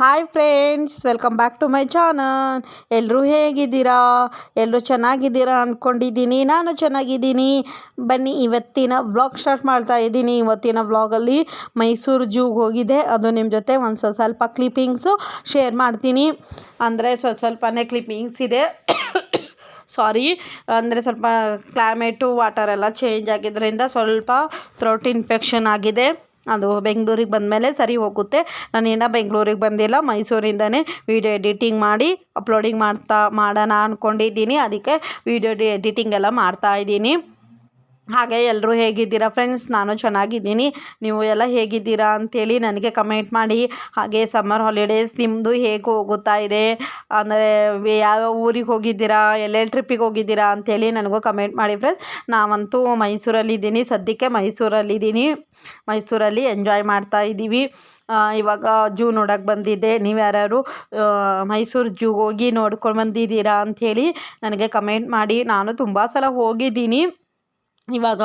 Hi friends welcome back to my channel ಎಲ್ಲರೂ ಹೇಗಿದ್ದೀರಾ? ಎಲ್ಲರೂ ಚೆನ್ನಾಗಿದ್ದೀರಾ ಅಂದ್ಕೊಂಡಿದ್ದೀನಿ ನಾನು ಚೆನ್ನಾಗಿದ್ದೀನಿ. ಬನ್ನಿ, ಇವತ್ತಿನ ವ್ಲಾಗ್ ಸ್ಟಾರ್ಟ್ ಮಾಡ್ತಾ ಇದ್ದೀನಿ. ಇವತ್ತಿನ ವ್ಲಾಗಲ್ಲಿ ಮೈಸೂರು ಜೂಗೆ ಹೋಗಿದೆ ಅದು ನಿಮ್ಮ ಜೊತೆ ಒಂದು ಸ್ವಲ್ಪ ಸ್ವಲ್ಪ ಕ್ಲಿಪ್ಪಿಂಗ್ಸು ಶೇರ್ ಮಾಡ್ತೀನಿ. ಅಂದರೆ ಸ್ವಲ್ಪ ಸ್ವಲ್ಪನೇ ಕ್ಲಿಪ್ಪಿಂಗ್ಸ್ ಇದೆ. ಸಾರಿ ಅಂದರೆ ಸ್ವಲ್ಪ ಕ್ಲೈಮೇಟು ವಾಟರ್ ಎಲ್ಲ ಚೇಂಜ್ ಆಗಿದ್ದರಿಂದ ಸ್ವಲ್ಪ ಥ್ರೋಟ್ ಇನ್ಫೆಕ್ಷನ್ ಆಗಿದೆ. ಅದು ಬೆಂಗಳೂರಿಗೆ ಬಂದಮೇಲೆ ಸರಿ ಹೋಗುತ್ತೆ. ನಾನು ಇನ್ನೂ ಬೆಂಗಳೂರಿಗೆ ಬಂದಿಲ್ಲ, ಮೈಸೂರಿಂದನೇ ವೀಡಿಯೋ ಎಡಿಟಿಂಗ್ ಮಾಡಿ, ಅಪ್ಲೋಡಿಂಗ್ ಮಾಡ್ತಾ, ಮಾಡೋಣ ಅಂದ್ಕೊಂಡಿದ್ದೀನಿ ಅದಕ್ಕೆ ವೀಡಿಯೋ ಎಡಿಟಿಂಗ್ ಎಲ್ಲ ಮಾಡ್ತಾ ಇದ್ದೀನಿ. ಹಾಗೆ ಎಲ್ಲರೂ ಹೇಗಿದ್ದೀರಾ ಫ್ರೆಂಡ್ಸ್ ನಾನು ಚೆನ್ನಾಗಿದ್ದೀನಿ. ನೀವು ಎಲ್ಲ ಹೇಗಿದ್ದೀರಾ ಅಂಥೇಳಿ ನನಗೆ ಕಮೆಂಟ್ ಮಾಡಿ. ಹಾಗೆ ಸಮ್ಮರ್ ಹಾಲಿಡೇಸ್ ನಿಮ್ಮದು ಹೇಗೆ ಹೋಗುತ್ತಾ ಇದೆ? ಅಂದರೆ ಯಾವ ಊರಿಗೆ ಹೋಗಿದ್ದೀರಾ? ಎಲ್ಲೆಲ್ಲಿ ಟ್ರಿಪ್ಪಿಗೆ ಹೋಗಿದ್ದೀರಾ ಅಂಥೇಳಿ ನನಗೂ ಕಮೆಂಟ್ ಮಾಡಿ ಫ್ರೆಂಡ್ಸ್ ನಾವಂತೂ ಮೈಸೂರಲ್ಲಿದ್ದೀನಿ ಸದ್ಯಕ್ಕೆ ಮೈಸೂರಲ್ಲಿದ್ದೀನಿ ಮೈಸೂರಲ್ಲಿ ಎಂಜಾಯ್ ಮಾಡ್ತಾ ಇದ್ದೀವಿ. ಇವಾಗ ಜೂ ನೋಡೋಕೆ ಬಂದಿದ್ದೆ. ನೀವು ಯಾರ್ಯಾರು ಮೈಸೂರು ಜೂಗೆ ಹೋಗಿ ನೋಡ್ಕೊಂಡು ಬಂದಿದ್ದೀರಾ ಅಂಥೇಳಿ ನನಗೆ ಕಮೆಂಟ್ ಮಾಡಿ. ನಾನು ತುಂಬ ಸಲ ಹೋಗಿದ್ದೀನಿ. ಇವಾಗ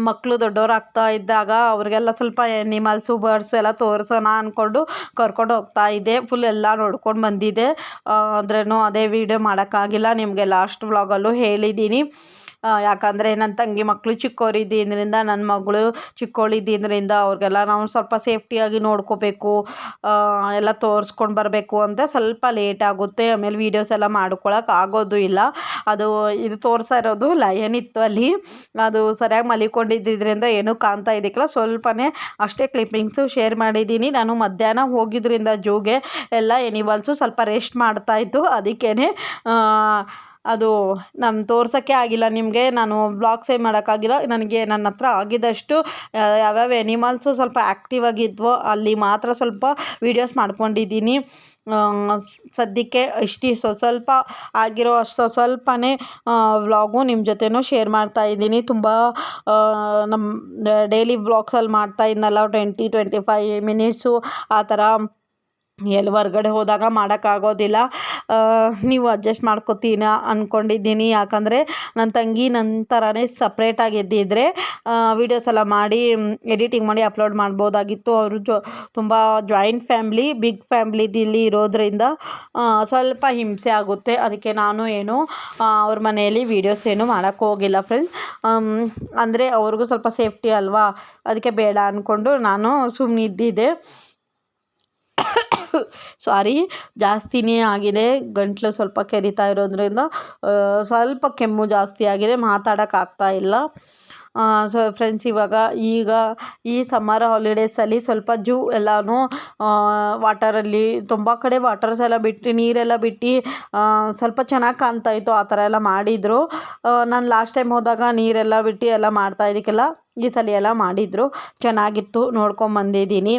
ಮಕ್ಕಳು ದೊಡ್ಡವರಾಗ್ತಾ ಇದ್ದಾಗ ಅವ್ರಿಗೆಲ್ಲ ಸ್ವಲ್ಪ ಎನಿಮಲ್ಸು ಬರ್ಡ್ಸು ಎಲ್ಲ ತೋರಿಸೋಣ ಅಂದ್ಕೊಂಡು ಕರ್ಕೊಂಡು ಹೋಗ್ತಾ ಇದ್ದೆ ಫುಲ್ ಎಲ್ಲ ನೋಡ್ಕೊಂಡು ಬಂದಿದ್ದೆ ಆದ್ರೂ ಅದೇ ವೀಡಿಯೋ ಮಾಡೋಕ್ಕಾಗಿಲ್ಲ. ನಿಮಗೆ ಲಾಸ್ಟ್ ವ್ಲಾಗಲ್ಲೂ ಹೇಳಿದ್ದೀನಿ ಯಾಕಂದರೆ ನನ್ನ ತಂಗಿ ಮಕ್ಕಳು ಚಿಕ್ಕವರಿದ್ದರಿಂದ ನನ್ನ ಮಗಳು ಚಿಕ್ಕವಳಿದ್ದರಿಂದ ಅವ್ರಿಗೆಲ್ಲ ನಾವು ಸ್ವಲ್ಪ ಸೇಫ್ಟಿಯಾಗಿ ನೋಡ್ಕೋಬೇಕು ಎಲ್ಲ ತೋರಿಸ್ಕೊಂಡು ಬರಬೇಕು ಅಂತ ಸ್ವಲ್ಪ ಲೇಟ್ ಆಗುತ್ತೆ. ಆಮೇಲೆ ವೀಡಿಯೋಸ್ ಎಲ್ಲ ಮಾಡ್ಕೊಳಕ್ಕೆ ಆಗೋದು ಇಲ್ಲ. ಅದು ಇದು ತೋರಿಸ್ತಾ ಇರೋದು ಲಯನ್ ಇತ್ತು ಅಲ್ಲಿ. ಅದು ಸರಿಯಾಗಿ ಮಲಿಕೊಂಡಿದ್ದರಿಂದ ಏನೂ ಕಾಣ್ತಾ ಇದ್ದಿಕ್ಕಿಲ್ಲ. ಸ್ವಲ್ಪನೇ ಅಷ್ಟೇ ಕ್ಲಿಪ್ಪಿಂಗ್ಸು ಶೇರ್ ಮಾಡಿದ್ದೀನಿ. ನಾನು ಮಧ್ಯಾಹ್ನ ಹೋಗಿದ್ದರಿಂದ ಜೂಗೆ ಎಲ್ಲ ಎನಿಮಲ್ಸು ಸ್ವಲ್ಪ ರೆಸ್ಟ್ ಮಾಡ್ತಾಯಿತ್ತು ಅದಕ್ಕೇ ಅದು ನಮ್ಮ ತೋರ್ಸೋಕ್ಕೆ ಆಗಿಲ್ಲ, ನಿಮಗೆ ನಾನು ವ್ಲಾಗ್ಸೇ ಮಾಡೋಕ್ಕಾಗಿಲ್ಲ, ನನಗೆ ನನ್ನ ಹತ್ರ ಆಗಿದ್ದಷ್ಟು ಯಾವ್ಯಾವ ಎನಿಮಲ್ಸು ಸ್ವಲ್ಪ ಆ್ಯಕ್ಟಿವ್ ಆಗಿದ್ವೋ ಅಲ್ಲಿ ಮಾತ್ರ ಸ್ವಲ್ಪ ವೀಡಿಯೋಸ್ ಮಾಡ್ಕೊಂಡಿದ್ದೀನಿ. ಸದ್ಯಕ್ಕೆ ಇಷ್ಟು ಸ್ವಲ್ಪ ಆಗಿರೋ ಅಷ್ಟು ಸ್ವಲ್ಪನೇ ವ್ಲಾಗು ನಿಮ್ಮ ಜೊತೆನೂ ಶೇರ್ ಮಾಡ್ತಾ ಇದ್ದೀನಿ. ತುಂಬ ನಮ್ಮ ಡೈಲಿ ವ್ಲಾಗ್ಸಲ್ಲಿ ಮಾಡ್ತಾ ಇದ್ನಲ್ಲ ಟ್ವೆಂಟಿ ಟ್ವೆಂಟಿ ಫೈ ಮಿನಿಟ್ಸು ಆ ಥರ ಎಲ್ಲಿ ಹೊರ್ಗಡೆ ಹೋದಾಗ ಮಾಡೋಕ್ಕಾಗೋದಿಲ್ಲ. ನೀವು ಅಡ್ಜಸ್ಟ್ ಮಾಡ್ಕೊತೀನ ಅಂದ್ಕೊಂಡಿದ್ದೀನಿ ಯಾಕಂದರೆ ನನ್ನ ತಂಗಿ ನನ್ನ ಥರನೇ ಸಪ್ರೇಟಾಗಿ ಇದ್ದಿದ್ದರೆ ವೀಡಿಯೋಸ್ ಎಲ್ಲ ಮಾಡಿ ಎಡಿಟಿಂಗ್ ಮಾಡಿ ಅಪ್ಲೋಡ್ ಮಾಡ್ಬೋದಾಗಿತ್ತು. ಅವರು ಜೊ, ತುಂಬ ಜಾಯಿಂಟ್ ಫ್ಯಾಮ್ಲಿ ಬಿಗ್ ಫ್ಯಾಮ್ಲಿದಿಲ್ಲಿ ಇರೋದರಿಂದ ಸ್ವಲ್ಪ ಹಿಂಸೆ ಆಗುತ್ತೆ. ಅದಕ್ಕೆ ನಾನು ಏನು ಅವ್ರ ಮನೆಯಲ್ಲಿ ವೀಡಿಯೋಸ್ ಏನು ಮಾಡೋಕ್ಕೆ ಹೋಗಿಲ್ಲ ಫ್ರೆಂಡ್ಸ್ ಅಂದರೆ ಅವ್ರಿಗೂ ಸ್ವಲ್ಪ ಸೇಫ್ಟಿ ಅಲ್ವಾ? ಅದಕ್ಕೆ ಬೇಡ ಅಂದ್ಕೊಂಡು ನಾನು ಸುಮ್ಮನಿದ್ದಿದ್ದೆ ಸಾರಿ ಜಾಸ್ತಿನೇ ಆಗಿದೆ, ಗಂಟಲು ಸ್ವಲ್ಪ ಕೆರಿತಾ ಇರೋದ್ರಿಂದ ಸ್ವಲ್ಪ ಕೆಮ್ಮು ಜಾಸ್ತಿ ಆಗಿದೆ ಮಾತಾಡೋಕ್ಕಾಗ್ತಾ ಇಲ್ಲ. ಸೊ ಫ್ರೆಂಡ್ಸ್ ಇವಾಗ ಈಗ ಈ ಸಮ್ಮರ್ ಹಾಲಿಡೇಸಲ್ಲಿ ಸ್ವಲ್ಪ ಜೂ ಎಲ್ಲನೂ ವಾಟರಲ್ಲಿ ತುಂಬ ಕಡೆ ವಾಟರ್ಸ್ ಎಲ್ಲ ಬಿಟ್ಟು, ನೀರೆಲ್ಲ ಬಿಟ್ಟು ಸ್ವಲ್ಪ ಚೆನ್ನಾಗಿ ಕಾಣ್ತಾಯಿತ್ತು ಆ ಥರ ಎಲ್ಲ ಮಾಡಿದರು. ನಾನು ಲಾಸ್ಟ್ ಟೈಮ್ ಹೋದಾಗ ನೀರೆಲ್ಲ ಬಿಟ್ಟು ಎಲ್ಲ ಮಾಡ್ತಾ ಇದಕ್ಕೆಲ್ಲ ಈ ಸಲ ಎಲ್ಲ ಮಾಡಿದರು. ಚೆನ್ನಾಗಿತ್ತು. ನೋಡ್ಕೊಂಬಂದಿದ್ದೀನಿ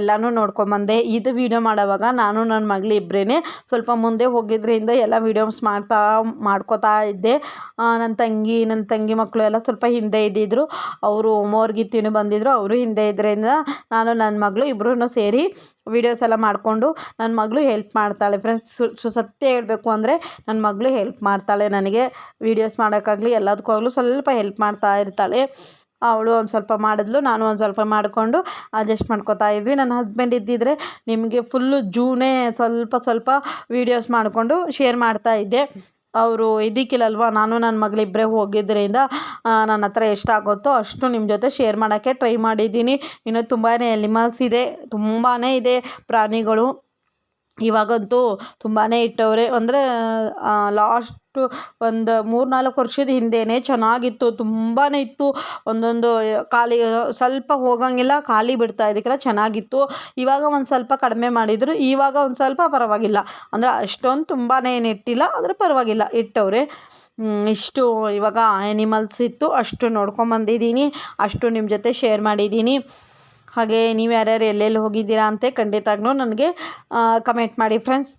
ಎಲ್ಲನೂ ನೋಡ್ಕೊಂಬಂದೆ ಇದು ವೀಡಿಯೋ ಮಾಡೋವಾಗ ನಾನು ನನ್ನ ಮಗಳು ಇಬ್ಬರೇ ಸ್ವಲ್ಪ ಮುಂದೆ ಹೋಗಿದ್ದರಿಂದ ಎಲ್ಲ ವೀಡಿಯೋಸ್ ಮಾಡ್ತಾ, ಮಾಡ್ಕೋತಾ ಇದ್ದೆ. ನನ್ನ ತಂಗಿ ನನ್ನ ತಂಗಿ ಮಕ್ಕಳು ಎಲ್ಲ ಸ್ವಲ್ಪ ಹಿಂದೆ ಇದ್ದಿದ್ರು. ಅವರು ಮೋರ್ಗಿತ್ತಿನೂ ಬಂದಿದ್ದರು ಅವರು ಹಿಂದೆ ಇದ್ದರಿಂದ ನಾನು ನನ್ನ ಮಗಳು ಇಬ್ಬರೂ ಸೇರಿ ವೀಡಿಯೋಸ್ ಎಲ್ಲ ಮಾಡಿಕೊಂಡು ನನ್ನ ಮಗಳು ಹೆಲ್ಪ್ ಮಾಡ್ತಾಳೆ. ಫ್ರೆಂಡ್ಸ್ ಸು ಸತ್ಯ ಹೇಳಬೇಕು ಅಂದರೆ ನನ್ನ ಮಗಳು ಹೆಲ್ಪ್ ಮಾಡ್ತಾಳೆ ನನಗೆ. ವೀಡಿಯೋಸ್ ಮಾಡೋಕ್ಕಾಗಲಿ, ಎಲ್ಲದಕ್ಕಾಗಲೂ ಸ್ವಲ್ಪ ಹೆಲ್ಪ್ ಮಾಡ್ತಾ ಇರ್ತಾಳೆ. ಅವಳು ಒಂದು ಸ್ವಲ್ಪ ಮಾಡಿದ್ಲು, ನಾನು ಒಂದು ಸ್ವಲ್ಪ ಮಾಡಿಕೊಂಡು ಅಡ್ಜಸ್ಟ್ ಮಾಡ್ಕೊತಾ ಇದ್ವಿ. ನನ್ನ ಹಸ್ಬೆಂಡ್ ಇದ್ದಿದ್ದರೆ ನಿಮಗೆ ಫುಲ್ಲು ಜೂನೇ ಸ್ವಲ್ಪ ಸ್ವಲ್ಪ ವೀಡಿಯೋಸ್ ಮಾಡಿಕೊಂಡು ಶೇರ್ ಮಾಡ್ತಾ ಇದ್ದೆ. ಅವರು ಇದಕ್ಕಿಲ್ಲಲ್ವ, ನಾನು ನನ್ನ ಮಗಳಿಬ್ಬರೇ ಹೋಗಿದ್ದರಿಂದ ನನ್ನ ಹತ್ರ ಎಷ್ಟಾಗುತ್ತೋ ಅಷ್ಟು ನಿಮ್ಮ ಜೊತೆ ಶೇರ್ ಮಾಡೋಕ್ಕೆ ಟ್ರೈ ಮಾಡಿದ್ದೀನಿ. ಇನ್ನೂ ತುಂಬಾ ಎನಿಮಲ್ಸ್ ಇದೆ ತುಂಬಾ ಇದೆ ಪ್ರಾಣಿಗಳು. ಇವಾಗಂತೂ ತುಂಬಾ ಇಟ್ಟವ್ರೆ. ಅಂದರೆ ಲಾಸ್ಟು ಒಂದು ಮೂರು ನಾಲ್ಕು ವರ್ಷದ ಹಿಂದೆಯೇ ಚೆನ್ನಾಗಿತ್ತು ತುಂಬಾ ಇತ್ತು. ಒಂದೊಂದು ಖಾಲಿ, ಸ್ವಲ್ಪ ಹೋಗೋಂಗಿಲ್ಲ, ಖಾಲಿ ಬಿಡ್ತಾ ಇದಕ್ಕೆಲ್ಲ ಚೆನ್ನಾಗಿತ್ತು. ಇವಾಗ ಒಂದು ಸ್ವಲ್ಪ ಕಡಿಮೆ ಮಾಡಿದರು, ಇವಾಗ ಒಂದು ಸ್ವಲ್ಪ ಪರವಾಗಿಲ್ಲ. ಅಂದರೆ, ಅಷ್ಟೊಂದು ತುಂಬಾ ಏನು ಇಟ್ಟಿಲ್ಲ, ಆದರೆ ಪರವಾಗಿಲ್ಲ, ಇಟ್ಟವ್ರೆ. ಇಷ್ಟು ಇವಾಗ ಎನಿಮಲ್ಸ್ ಇತ್ತು, ಅಷ್ಟು ನೋಡ್ಕೊಂಬಂದಿದ್ದೀನಿ ಅಷ್ಟು ನಿಮ್ಮ ಜೊತೆ ಶೇರ್ ಮಾಡಿದ್ದೀನಿ. ಹಾಗೆ ನೀವು ಯಾರ್ಯಾರು ಎಲ್ಲೆಲ್ಲಿ ಹೋಗಿದ್ದೀರಾ ಅಂತ ಖಂಡಿತವಾಗ್ಲೂ ನನಗೆ ಕಮೆಂಟ್ ಮಾಡಿ ಫ್ರೆಂಡ್ಸ್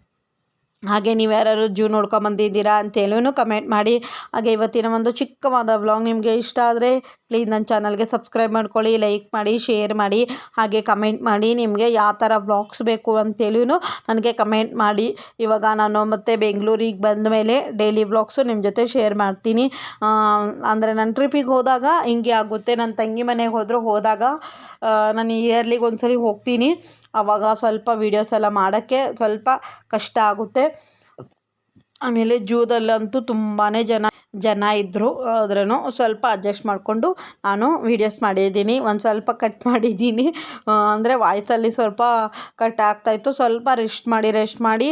ಹಾಗೆ ನೀವು ಯಾರಾದ್ರು ಜೂ ನೋಡ್ಕೊಂಬಂದಿದ್ದೀರಾ ಅಂತೇಳಿನೂ ಕಮೆಂಟ್ ಮಾಡಿ. ಹಾಗೆ ಇವತ್ತಿನ ಒಂದು ಚಿಕ್ಕವಾದ ವ್ಲಾಗ್ ನಿಮಗೆ ಇಷ್ಟ ಆದರೆ ಪ್ಲೀಸ್ ನನ್ನ ಚಾನಲ್ಗೆ ಸಬ್ಸ್ಕ್ರೈಬ್ ಮಾಡ್ಕೊಳ್ಳಿ ಲೈಕ್ ಮಾಡಿ ಶೇರ್ ಮಾಡಿ, ಹಾಗೆ ಕಮೆಂಟ್ ಮಾಡಿ ನಿಮಗೆ ಯಾವ ಥರ ವ್ಲಾಗ್ಸ್ ಬೇಕು ಅಂತೇಳೂ ನನಗೆ ಕಮೆಂಟ್ ಮಾಡಿ. ಇವಾಗ ನಾನು ಮತ್ತೆ ಬೆಂಗಳೂರಿಗೆ ಬಂದ ಮೇಲೆ ಡೈಲಿ ವ್ಲಾಗ್ಸು ನಿಮ್ಮ ಜೊತೆ ಶೇರ್ ಮಾಡ್ತೀನಿ. ಅಂದರೆ ನನ್ನ ಟ್ರಿಪ್ಪಿಗೆ ಹೋದಾಗ ಹಿಂಗೆ ಆಗುತ್ತೆ. ನನ್ನ ತಂಗಿ ಮನೆಗೆ ಹೋದರೂ ಹೋದಾಗ ನಾನು ಇಯರ್ಲಿಗೆ ಒಂದ್ಸಲಿ ಹೋಗ್ತೀನಿ. ಆವಾಗ ಸ್ವಲ್ಪ ವೀಡಿಯೋಸ್ ಎಲ್ಲ ಮಾಡೋಕ್ಕೆ ಸ್ವಲ್ಪ ಕಷ್ಟ ಆಗುತ್ತೆ. ಆಮೇಲೆ ಜೂದಲ್ಲಂತೂ ತುಂಬಾ ಜನ ಜನ ಇದ್ದರು ಆದ್ರೂ ಸ್ವಲ್ಪ ಅಡ್ಜಸ್ಟ್ ಮಾಡಿಕೊಂಡು ನಾನು ವೀಡಿಯೋಸ್ ಮಾಡಿದ್ದೀನಿ. ಒಂದು ಸ್ವಲ್ಪ ಕಟ್ ಮಾಡಿದ್ದೀನಿ. ಅಂದರೆ ವಾಯ್ಸಲ್ಲಿ ಸ್ವಲ್ಪ ಕಟ್ ಆಗ್ತಾಯಿತ್ತು ಸ್ವಲ್ಪ ರೆಸ್ಟ್ ಮಾಡಿ ರೆಸ್ಟ್ ಮಾಡಿ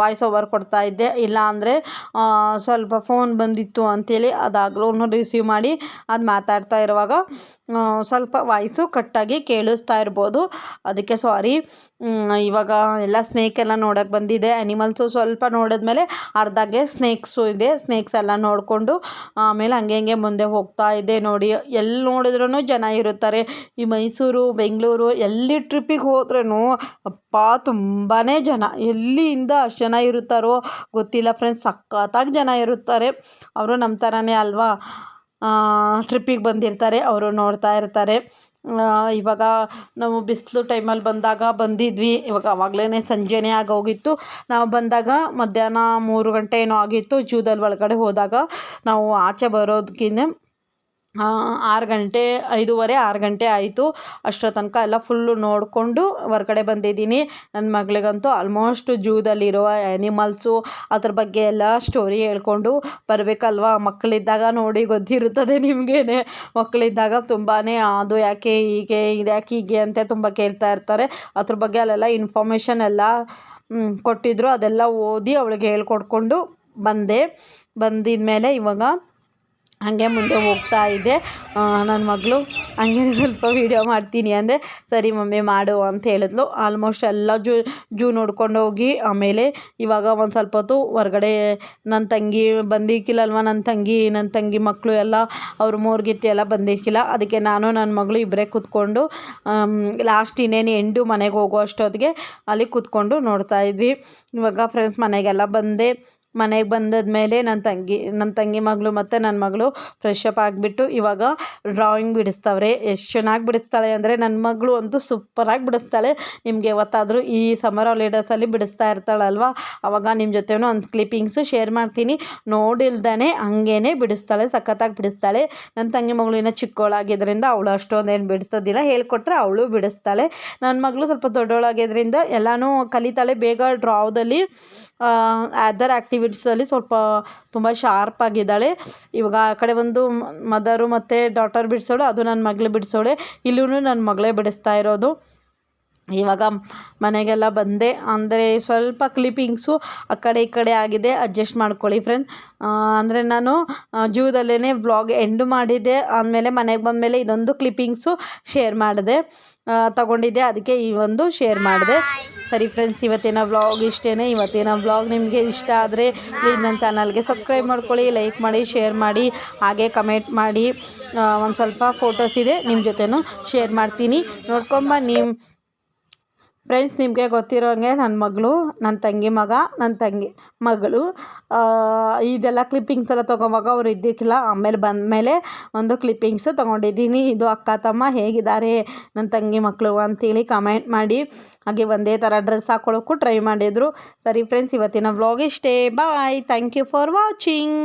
ವಾಯ್ಸ್ ಓವರ್ ಕೊಡ್ತಾಯಿದ್ದೆ ಇಲ್ಲ ಅಂದರೆ ಸ್ವಲ್ಪ ಫೋನ್ ಬಂದಿತ್ತು ಅಂಥೇಳಿ ಅದಾಗಲೂ ರಿಸೀವ್ ಮಾಡಿ ಅದು ಮಾತಾಡ್ತಾ ಇರುವಾಗ ಸ್ವಲ್ಪ ವಾಯ್ಸು ಕಟ್ಟಾಗಿ ಕೇಳಿಸ್ತಾ ಇರ್ಬೋದು. ಅದಕ್ಕೆ ಸಾರಿ ಇವಾಗ ಎಲ್ಲ ಸ್ನೇಕ್ ಎಲ್ಲ ನೋಡೋಕ್ಕೆ ಬಂದಿದೆ. ಆ್ಯನಿಮಲ್ಸು ಸ್ವಲ್ಪ ನೋಡಿದ್ಮೇಲೆ ಅರ್ಧಾಗೆ ಸ್ನೇಕ್ಸು ಇದೆ. ಸ್ನೇಕ್ಸ್ ಎಲ್ಲ ನೋಡಿಕೊಂಡು ಆಮೇಲೆ ಹಂಗೆ ಹಂಗೆ ಮುಂದೆ ಹೋಗ್ತಾ ಇದ್ದೆ ನೋಡಿ. ಎಲ್ಲಿ ನೋಡಿದ್ರೂ ಜನ ಇರುತ್ತಾರೆ. ಈ ಮೈಸೂರು, ಬೆಂಗಳೂರು ಎಲ್ಲಿ ಟ್ರಿಪ್ಪಿಗೆ ಹೋದ್ರೂ ಅಪ್ಪ ತುಂಬಾ ಜನ. ಎಲ್ಲಿಂದ ಅಷ್ಟು ಜನ ಇರುತ್ತಾರೋ ಗೊತ್ತಿಲ್ಲ ಫ್ರೆಂಡ್ಸ್ ಸಖತ್ತಾಗಿ ಜನ ಇರುತ್ತಾರೆ. ಅವರು ನಮ್ಮ ಥರನೇ ಅಲ್ವಾ? ಟ್ರಿಪ್ಪಿಗೆ ಬಂದಿರ್ತಾರೆ, ಅವರು ನೋಡ್ತಾ ಇರ್ತಾರೆ. ಇವಾಗ ನಾವು ಬಿಸಿಲು ಟೈಮಲ್ಲಿ ಬಂದಾಗ ಬಂದಿದ್ವಿ. ಇವಾಗ ಅವಾಗಲೇ ಸಂಜೆನೇ ಆಗೋಗಿತ್ತು. ನಾವು ಬಂದಾಗ ಮಧ್ಯಾಹ್ನ ಮೂರು ಗಂಟೆ ಏನೋ ಆಗಿತ್ತು. ಜೂದಲ್ಲಿ ಒಳಗಡೆ ಹೋದಾಗ ನಾವು ಆಚೆ ಬರೋದಕ್ಕಿಂತ ಆರು ಗಂಟೆ, ಐದೂವರೆ, ಆರು ಗಂಟೆ ಆಯಿತು. ಅಷ್ಟರ ತನಕ ಎಲ್ಲ ಫುಲ್ಲು ನೋಡಿಕೊಂಡು ಹೊರ್ಗಡೆ ಬಂದಿದ್ದೀನಿ. ನನ್ನ ಮಗಳಿಗಂತೂ ಆಲ್ಮೋಸ್ಟ್ ಜೂದಲ್ಲಿರುವ ಆ್ಯನಿಮಲ್ಸು ಅದ್ರ ಬಗ್ಗೆ ಎಲ್ಲ ಸ್ಟೋರಿ ಹೇಳ್ಕೊಂಡು ಬರಬೇಕಲ್ವಾ? ಮಕ್ಕಳಿದ್ದಾಗ ನೋಡಿ ಗೊತ್ತಿರುತ್ತದೆ ನಿಮಗೇನೆ. ಮಕ್ಕಳಿದ್ದಾಗ ತುಂಬಾ ಅದು ಯಾಕೆ ಹೀಗೆ, ಇದು ಯಾಕೆ ಹೀಗೆ ಅಂತ ತುಂಬ ಕೇಳ್ತಾ ಇರ್ತಾರೆ. ಅದ್ರ ಬಗ್ಗೆ ಅಲ್ಲೆಲ್ಲ ಇನ್ಫಾರ್ಮೇಷನ್ ಎಲ್ಲ ಕೊಟ್ಟಿದ್ದರು ಅದೆಲ್ಲ ಓದಿ ಅವಳಿಗೆ ಹೇಳ್ಕೊಡ್ಕೊಂಡು ಬಂದೆ. ಬಂದಿದ ಮೇಲೆ ಇವಾಗ ಹಾಗೆ ಮುಂದೆ ಹೋಗ್ತಾ ಇದ್ದೆ ನನ್ನ ಮಗಳು ಹಾಗೆ ಸ್ವಲ್ಪ ವೀಡಿಯೋ ಮಾಡ್ತೀನಿ ಅಂದೆ. ಸರಿ ಮಮ್ಮಿ ಮಾಡು ಅಂತ ಹೇಳಿದ್ಲು. ಆಲ್ಮೋಸ್ಟ್ ಎಲ್ಲ ಜೂ ಜೂ ನೋಡ್ಕೊಂಡು ಹೋಗಿ ಆಮೇಲೆ ಇವಾಗ ಒಂದು ಸ್ವಲ್ಪ ಹೊತ್ತು ಹೊರಗಡೆ ನನ್ನ ತಂಗಿ ಬಂದಿಕ್ಕಿಲ್ಲಲ್ವ ನನ್ನ ತಂಗಿ ನನ್ನ ತಂಗಿ ಮಕ್ಕಳು ಎಲ್ಲ, ಅವ್ರ ಮೂರ್ಗಿತ್ತಿ ಎಲ್ಲ ಬಂದಿಕ್ಕಿಲ್ಲ. ಅದಕ್ಕೆ ನಾನು ನನ್ನ ಮಗಳು ಇಬ್ಬರೇ ಕೂತ್ಕೊಂಡು ಲಾಸ್ಟ್ ಇನ್ನೇನು ಎಂಡು ಮನೆಗೆ ಹೋಗೋ ಅಷ್ಟೊತ್ತಿಗೆ ಅಲ್ಲಿ ಕೂತ್ಕೊಂಡು ನೋಡ್ತಾ ಇದ್ವಿ. ಇವಾಗ ಫ್ರೆಂಡ್ಸ್ ಮನೆಗೆಲ್ಲ ಬಂದೆ. ಮನೆಗೆ ಬಂದದ್ಮೇಲೆ ನನ್ನ ತಂಗಿ ನನ್ನ ತಂಗಿ ಮಗಳು ಮತ್ತು ನನ್ನ ಮಗಳು ಫ್ರೆಶ್ ಅಪ್ ಆಗಿಬಿಟ್ಟು ಇವಾಗ ಡ್ರಾಯಿಂಗ್ ಬಿಡಿಸ್ತಾವ್ರೆ. ಎಷ್ಟು ಚೆನ್ನಾಗಿ ಬಿಡಿಸ್ತಾಳೆ ಅಂದರೆ ನನ್ನ ಮಗಳು ಅಂತೂ ಸೂಪರಾಗಿ ಬಿಡಿಸ್ತಾಳೆ. ನಿಮಗೆ ಯಾವತ್ತಾದರೂ ಈ ಸಮ್ಮರ್ ಹಾಲಿಡೇಸಲ್ಲಿ ಬಿಡಿಸ್ತಾ ಇರ್ತಾಳಲ್ವ? ಅವಾಗ ನಿಮ್ಮ ಜೊತೆನೂ ಒಂದು ಕ್ಲಿಪ್ಪಿಂಗ್ಸು ಶೇರ್ ಮಾಡ್ತೀನಿ. ನೋಡಿಲ್ದೇ ಹಂಗೇ ಬಿಡಿಸ್ತಾಳೆ, ಸಖತ್ತಾಗಿ ಬಿಡಿಸ್ತಾಳೆ. ನನ್ನ ತಂಗಿ ಮಗಳು ಇನ್ನೂ ಚಿಕ್ಕವಳಾಗಿದ್ದರಿಂದ ಅವಳು ಅಷ್ಟೊಂದೇನು ಬಿಡಿಸೋದಿಲ್ಲ. ಹೇಳ್ಕೊಟ್ರೆ ಅವಳು ಬಿಡಿಸ್ತಾಳೆ. ನನ್ನ ಮಗಳು ಸ್ವಲ್ಪ ದೊಡ್ಡವಳಾಗಿದ್ದರಿಂದ ಎಲ್ಲನೂ ಕಲಿತಾಳೆ. ಬೇಗ ಡ್ರಾವ್ದಲ್ಲಿ ಅದರ್ ಆ್ಯಕ್ಟಿವಿಟೀಸಲ್ಲಿ ಸ್ವಲ್ಪ ತುಂಬ ಶಾರ್ಪ್ ಆಗಿದ್ದಾಳೆ. ಇವಾಗ ಆ ಕಡೆ ಒಂದು ಮದರು ಮತ್ತು ಡಾಟರ್ ಬಿಡಿಸೋಳು, ಅದು ನನ್ನ ಮಗಳು ಬಿಡಿಸೋಳೆ. ಇಲ್ಲೂ ನನ್ನ ಮಗಳೇ ಬಿಡಿಸ್ತಾ ಇರೋದು. ಇವಾಗ ಮನೆಗೆಲ್ಲ ಬಂದೆ. ಅಂದರೆ ಸ್ವಲ್ಪ ಕ್ಲಿಪ್ಪಿಂಗ್ಸು ಆ ಕಡೆ ಈ ಕಡೆ ಆಗಿದೆ. ಅಡ್ಜಸ್ಟ್ ಮಾಡ್ಕೊಳ್ಳಿ ಫ್ರೆಂಡ್ ಅಂದರೆ ನಾನು ಜೂದಲ್ಲೇ ವ್ಲಾಗ್ ಎಂಡ್ ಮಾಡಿದ್ದೆ ಆಮೇಲೆ ಮನೆಗೆ ಬಂದಮೇಲೆ ಇದೊಂದು ಕ್ಲಿಪ್ಪಿಂಗ್ಸು ಶೇರ್ ಮಾಡಿದೆ. ತಗೊಂಡಿದ್ದೆ. ಅದಕ್ಕೆ ಈ ಒಂದು ಶೇರ್ ಮಾಡಿದೆ. ಸರಿ ಫ್ರೆಂಡ್ಸ್ ಇವತ್ತಿನ ವ್ಲಾಗ್ ಇಷ್ಟೇ ಇವತ್ತಿನ ವ್ಲಾಗ್ ನಿಮಗೆ ಇಷ್ಟ ಆದರೆ ಪ್ಲೀಸ್ ನನ್ನ ಚಾನಲ್ಗೆ ಸಬ್ಸ್ಕ್ರೈಬ್ ಮಾಡ್ಕೊಳ್ಳಿ ಲೈಕ್ ಮಾಡಿ ಶೇರ್ ಮಾಡಿ, ಹಾಗೆ ಕಮೆಂಟ್ ಮಾಡಿ. ಒಂದು ಸ್ವಲ್ಪ ಫೋಟೋಸ್ ಇದೆ. ನಿಮ್ಮ ಜೊತೆನೂ ಶೇರ್ ಮಾಡ್ತೀನಿ. ನೋಡ್ಕೊಂಬನ್ನಿ ಫ್ರೆಂಡ್ಸ್ ನಿಮಗೆ ಗೊತ್ತಿರೋ ಹಾಗೆ ನನ್ನ ಮಗಳು ನನ್ನ ತಂಗಿ ಮಗ ನನ್ನ ತಂಗಿ ಮಗಳು ಇದೆಲ್ಲ ಕ್ಲಿಪ್ಪಿಂಗ್ಸ್ ಎಲ್ಲ ತೊಗೊವಾಗ ಅವ್ರು ಇದ್ದಿಕ್ಕಿಲ್ಲ ಆಮೇಲೆ ಬಂದಮೇಲೆ ಒಂದು ಕ್ಲಿಪ್ಪಿಂಗ್ಸು ತೊಗೊಂಡಿದ್ದೀನಿ. ಇದು ಅಕ್ಕ, ತಮ್ಮ ಹೇಗಿದ್ದಾರೆ ನನ್ನ ತಂಗಿ ಮಕ್ಕಳು ಅಂತೇಳಿ ಕಮೆಂಟ್ ಮಾಡಿ, ಹಾಗೆ ಒಂದೇ ಥರ ಡ್ರೆಸ್ ಹಾಕ್ಕೊಳೋಕ್ಕೂ ಟ್ರೈ ಮಾಡಿದರು. ಸರಿ ಫ್ರೆಂಡ್ಸ್ ಇವತ್ತಿನ ವ್ಲಾಗ್ ಇಷ್ಟೇ. Bye thank you for watching